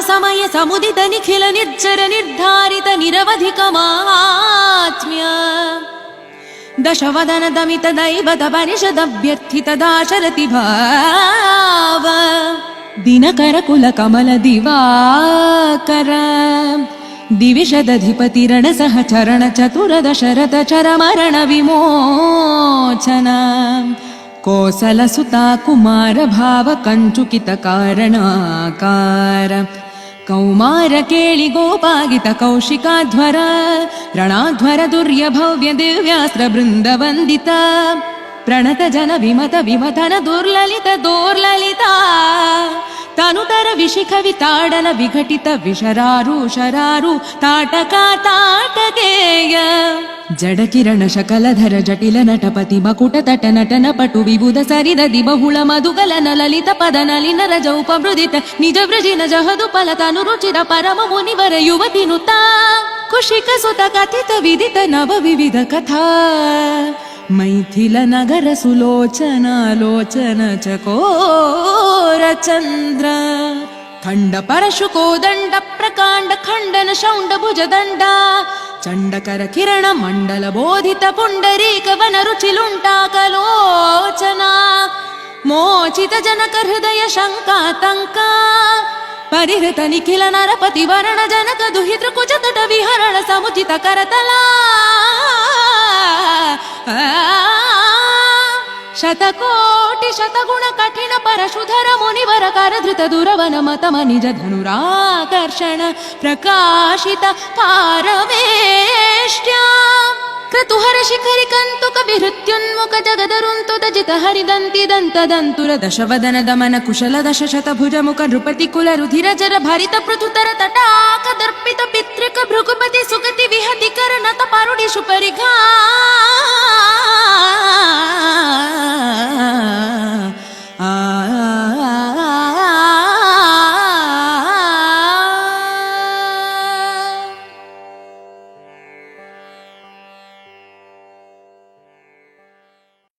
సమయ సముదిత నిఖిల నిర్జర నిర్ధారిత నిరవధిక మాహాత్మ్య. దశవదన దమిత దైవత పరిషదభ్యర్థిత దాశరథి భావ. దినకర కుల కమల దివాకర. దివిషదధిపతిరణ సహచరణ చతుర దశరథ చరమరణ విమోచన. కోసల సుతా కుమార భావ కంచుకిత కారణాಕಾರ ಕೌಮಾರ ಕೇಳಿ ಗೋಪಾಗಿತ ಕೌಶಿಕಾಧ್ವರ, ರಣಾಧ್ವರ ದುರ್ಯ ಭವ್ಯ ದಿವ್ಯಾಸ್ತ್ರ ಬೃಂದ ವಂದಿತ ಪ್ರಣತ ಜನ ವಿಮತ ವಿಮತನ ದುರ್ಲಲಿತ ದೋರ್ಲಲಿತ, ತನುತರ ವಿಶಿಖವಿ ವಿತಾಡನ ವಿಘಟಿತ ವಿಷರಾರು ಶರಾರು, ತಾಟಕ ತಾಟಕೇಯ. జడకిరణ శకలధర జటిల నటపతి మకుటతట నటన పటు విబుధ సరిదది బహుళ మధుగలన లలిత పద నలిన రజ ఉపమృదిత నిజ వృజిన జహదు ఫలతను రుచిర పరమ మునివర యువతి నుత కుషిక సుత కథిత విదిత నవ వివిధ కథ. మైథిల నగర సులోచన లోచన చకోర చంద్ర. ఖండ పరశుకోదండ ప్రకాండ ఖండన శౌండ భుజదండ చండకర కిరణ మండల బోధిత పుండరీక వనరుచిలుంటాకలోచన మోచిత జనక హృదయ శంకాతంక పరిహృత నిఖిల నరపతి వరణ జనక దుహితృ కుచతుట విహరణ సముచిత కరతలా. శతకోటి శతగుణ కఠిన పరశుధర మునివర కరధృత దురవన మతమ నిజ ధనురాకర్షణ. ప్రకాశిత పారవే दृष्ट्यां क्रतुहर शिखरिकन्त कविहृत्युन्मुख जगदरुन्तुदजित हरिदन्ति दन्त दन्तुर दशवदन दमन कुशल दश शतभुज मुख नृपति कुल रुधिर जर भरित पृथुतर तटाक दर्पित पितृक भृगुपति सुगति विहति कर नत पारुडिषु परिघा